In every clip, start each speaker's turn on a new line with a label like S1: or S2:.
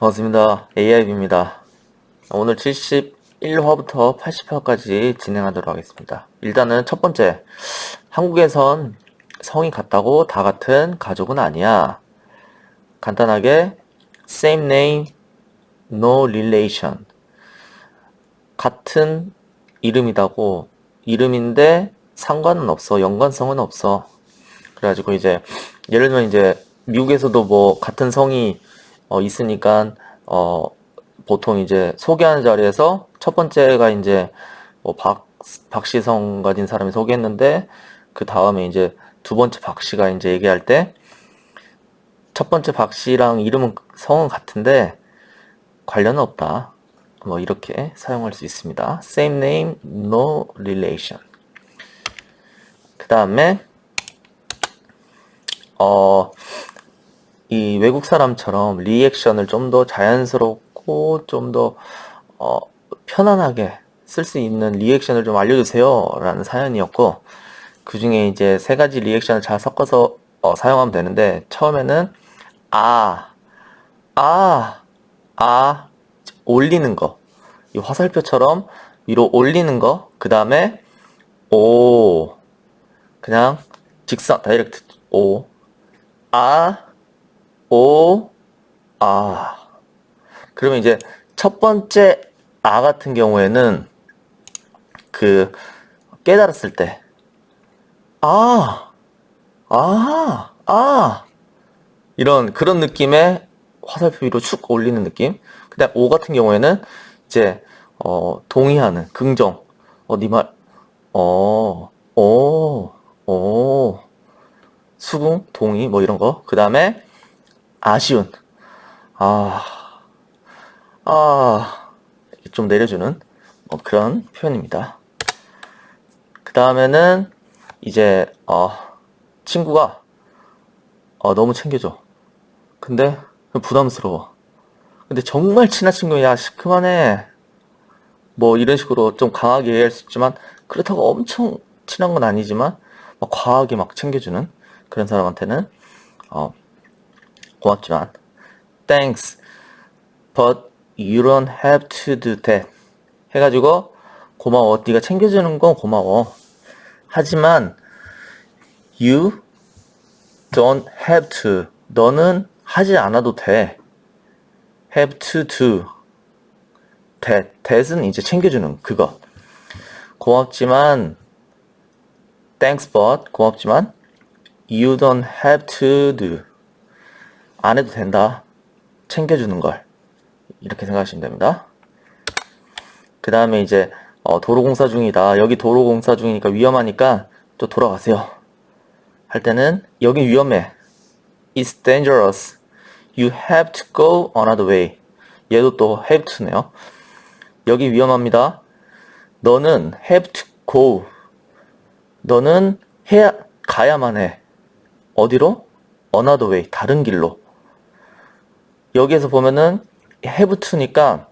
S1: 반갑습니다. AIB입니다. 오늘 71화부터 80화까지 진행하도록 하겠습니다. 일단은 첫 번째, 한국에선 성이 같다고 다 같은 가족은 아니야. 간단하게 same name, no relation. 같은 이름이다고 이름인데 상관은 없어. 연관성은 없어. 그래가지고 이제 예를 들면 이제 미국에서도 뭐 같은 성이 어 있으니까 어 보통 이제 소개하는 자리에서 첫 번째가 이제 뭐 박 박시성 가진 사람이 소개했는데 그 다음에 이제 두 번째 박 씨가 이제 얘기할 때 첫 번째 박 씨랑 이름은 성은 같은데 관련은 없다. 뭐 이렇게 사용할 수 있습니다. Same name, no relation. 그 다음에 어, 이 외국 사람처럼 리액션을 좀 더 자연스럽고 좀 더 어, 편안하게 쓸 수 있는 리액션을 좀 알려주세요 라는 사연이었고 그 중에 이제 세 가지 리액션을 잘 섞어서 어, 사용하면 되는데 처음에는 아, 아, 아 올리는 거. 이 화살표처럼 위로 올리는 거. 그 다음에 오. 그냥 직선 다이렉트 오. 아, 오, 아. 그러면 이제 첫 번째 아 같은 경우에는 그 깨달았을 때 아, 아, 아 이런 그런 느낌의 화살표 위로 축 올리는 느낌. 그다음 오 같은 경우에는 이제 어 동의하는 긍정. 어 네 말. 어, 오, 오. 수긍, 동의, 뭐 이런 거. 그 다음에 아쉬운. 아, 아, 좀 내려주는 뭐 그런 표현입니다. 그 다음에는 이제 어, 친구가 어, 너무 챙겨줘. 근데 부담스러워. 근데 정말 친한 친구야, 그만해. 뭐 이런 식으로 좀 강하게 얘기할 수 있지만 그렇다고 엄청 친한 건 아니지만 막 과하게 막 챙겨주는 그런 사람한테는 어, 고맙지만 thanks but you don't have to do that 해가지고 고마워 네가 챙겨주는 건 고마워 하지만 you don't have to 너는 하지 않아도 돼 have to do that that은 이제 챙겨주는 그거 고맙지만 thanks but 고맙지만 You don't have to do. 안 해도 된다. 챙겨주는 걸. 이렇게 생각하시면 됩니다. 그 다음에 이제 어, 도로공사 중이다. 여기 도로공사 중이니까 위험하니까 또 돌아가세요. 할 때는 여기 위험해. It's dangerous. You have to go another way. 얘도 또 have to네요. 여기 위험합니다. 너는 have to go. 너는 해야 가야만 해. 어디로? another way, 다른 길로. 여기에서 보면은 have to니까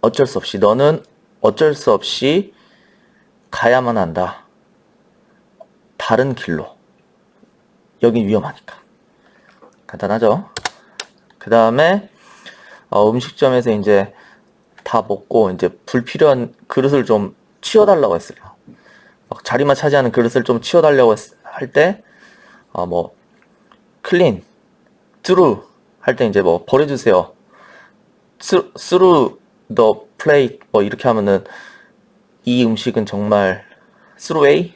S1: 어쩔 수 없이 너는 어쩔 수 없이 가야만 한다. 다른 길로. 여긴 위험하니까. 간단하죠? 그 다음에 어, 음식점에서 이제 다 먹고 이제 불필요한 그릇을 좀 치워달라고 했어요. 자리만 차지하는 그릇을 좀 치워달라고 할 때 어, 뭐 클린, 트루 할 때 이제 뭐 버려주세요. through the 뭐 이렇게 하면은 이 음식은 정말 away,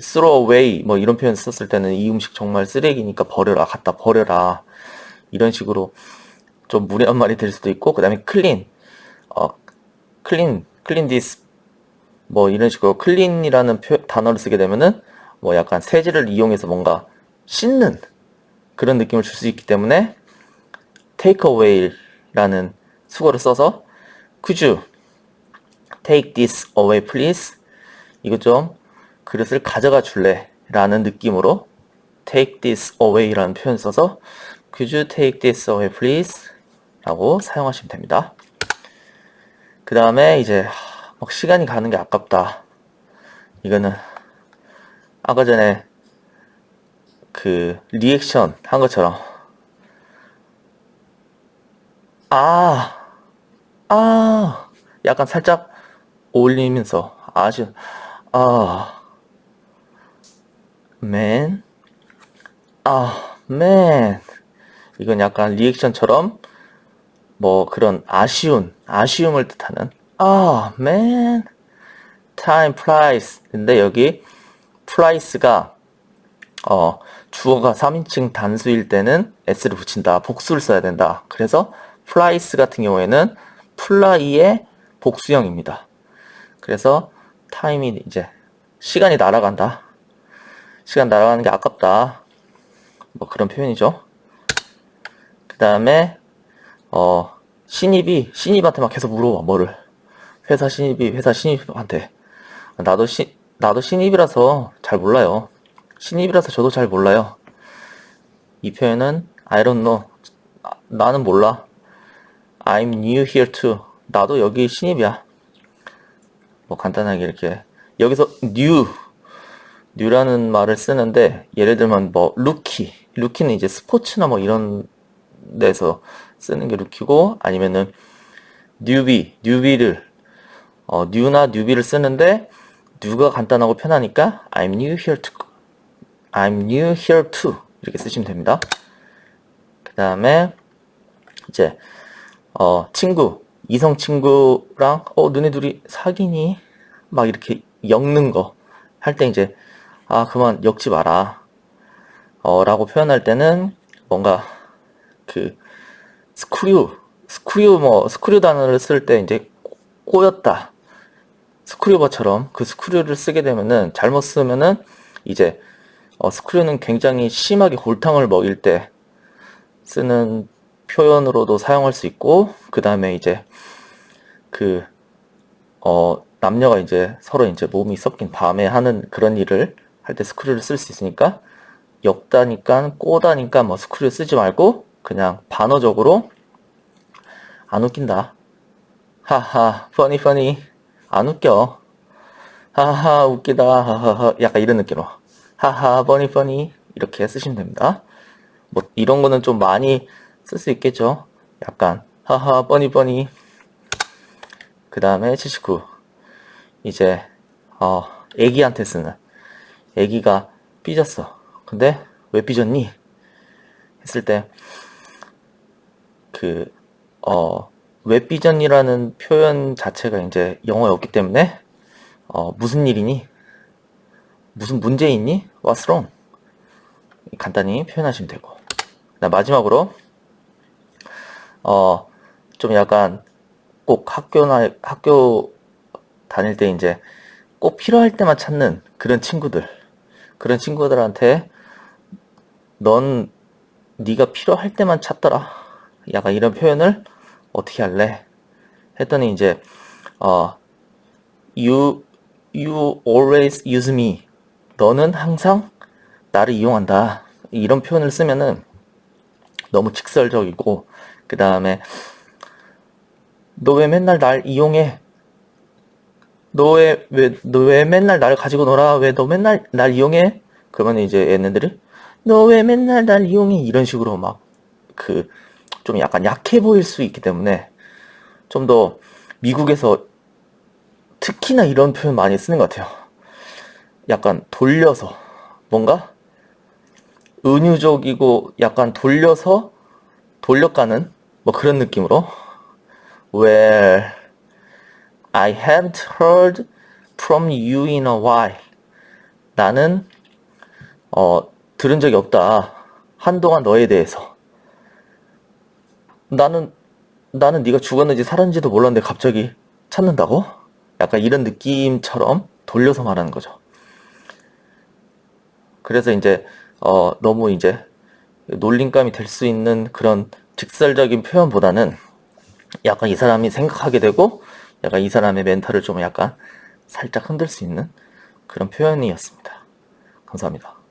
S1: throw away 뭐 이런 표현 썼을 때는 이 음식 정말 쓰레기니까 버려라, 갖다 버려라. 이런 식으로 좀 무례한 말이 될 수도 있고 그 다음에 clean, 어, clean, clean this 뭐 이런 식으로 clean이라는 표, 단어를 쓰게 되면은 뭐 약간 세제를 이용해서 뭔가 씻는 그런 느낌을 줄 수 있기 때문에 take away라는 수거를 써서 could you take this away please? 이거 좀 그릇을 가져가 줄래 라는 느낌으로 take this away 라는 표현 써서 could you take this away please? 라고 사용하시면 됩니다. 그 다음에 이제 막 시간이 가는 게 아깝다. 이거는 아까 전에 그 리액션 한 것처럼 아, 아, 약간 살짝 올리면서 아주, 아, man, 아, man. 이건 약간 리액션처럼 뭐 그런 아쉬운, 아쉬움을 뜻하는 아, time flies. 근데 여기 flies가 어, 주어가 3인칭 단수일 때는 s를 붙인다. 복수를 써야 된다. 그래서 flies 같은 경우에는 fly의 복수형입니다. 그래서 time이 이제 시간이 날아간다. 시간 날아가는 게 아깝다. 뭐 그런 표현이죠. 그 다음에 어 신입이 신입한테 막 계속 물어봐 뭐를 회사 신입이 회사 신입한테 나도 시 나도 신입이라서 잘 몰라요. 신입이라서 저도 잘 몰라요. 이 표현은 I don't know. 아, 나는 몰라. I'm new here too. 나도 여기 신입이야. 뭐 간단하게 이렇게 여기서 new new라는 말을 쓰는데 예를 들면 뭐 루키 루키는 이제 스포츠나 뭐 이런 데서 쓰는 게 루키고 아니면은 newbie newbie를 어 new나 newbie를 쓰는데 new가 간단하고 편하니까 I'm new here to I'm new here too. 이렇게 쓰시면 됩니다. 그 다음에 이제 어 친구 이성 친구랑 어 너네 둘이 사귀니? 막 이렇게 엮는 거. 할 때 이제 아 그만 엮지 마라. 어 라고 표현할 때는 뭔가 그 스크류 스크류 뭐 스크류 단어를 쓸 때 이제 꼬였다. 스크류버처럼 그 스크류를 쓰게 되면은 잘못 쓰면은 이제 어, 스크류는 굉장히 심하게 골탕을 먹일 때 쓰는 표현으로도 사용할 수 있고 그 다음에 이제 그 어, 남녀가 이제 서로 이제 몸이 섞인 밤에 하는 그런 일을 할 때 스크류를 쓸 수 있으니까 엮다니까 꼬다니까 뭐 스크류 쓰지 말고 그냥 반어적으로 안 웃긴다. 하하, funny funny. 안 웃겨. 하하, 웃기다. 하하하. 약간 이런 느낌으로. 하하, funny funny. 이렇게 쓰시면 됩니다. 뭐 이런 거는 좀 많이 쓸 수 있겠죠. 약간 하하, funny funny. 그 다음에 79. 이제 어, 애기한테 쓰는 애기가 삐졌어. 근데 왜 삐졌니? 했을 때 그, 어, 왜 삐졌니라는 표현 자체가 이제 영어였기 때문에, 어, 무슨 일이니? 무슨 문제 있니? What's wrong? 간단히 표현하시면 되고. 그다음 마지막으로, 어, 좀 약간 꼭 학교나, 학교 다닐 때 이제 꼭 필요할 때만 찾는 그런 친구들. 그런 친구들한테 넌 네가 필요할 때만 찾더라. 약간 이런 표현을 어떻게 할래? 했더니 이제 어 you you always use me. 너는 항상 나를 이용한다. 이런 표현을 쓰면은 너무 직설적이고 그 다음에 너 왜 맨날 날 이용해? 너왜 왜 너 왜 맨날 날 가지고 놀아? 왜 너 맨날 날 이용해? 그러면 이제 얘네들이 너 왜 맨날 날 이용해? 이런 식으로 막 그 좀 약간 약해 보일 수 있기 때문에 좀 더 미국에서 특히나 이런 표현 많이 쓰는 것 같아요. 약간 돌려서 뭔가 은유적이고 약간 돌려서 돌려가는 뭐 그런 느낌으로 Well, I haven't heard from you in a while. 나는 어 들은 적이 없다. 한동안 너에 대해서. 나는 나는 네가 죽었는지 살았는지도 몰랐는데 갑자기 찾는다고? 약간 이런 느낌처럼 돌려서 말하는 거죠. 그래서 이제 어 너무 이제 놀림감이 될 수 있는 그런 직설적인 표현보다는 약간 이 사람이 생각하게 되고 약간 이 사람의 멘탈을 좀 약간 살짝 흔들 수 있는 그런 표현이었습니다. 감사합니다.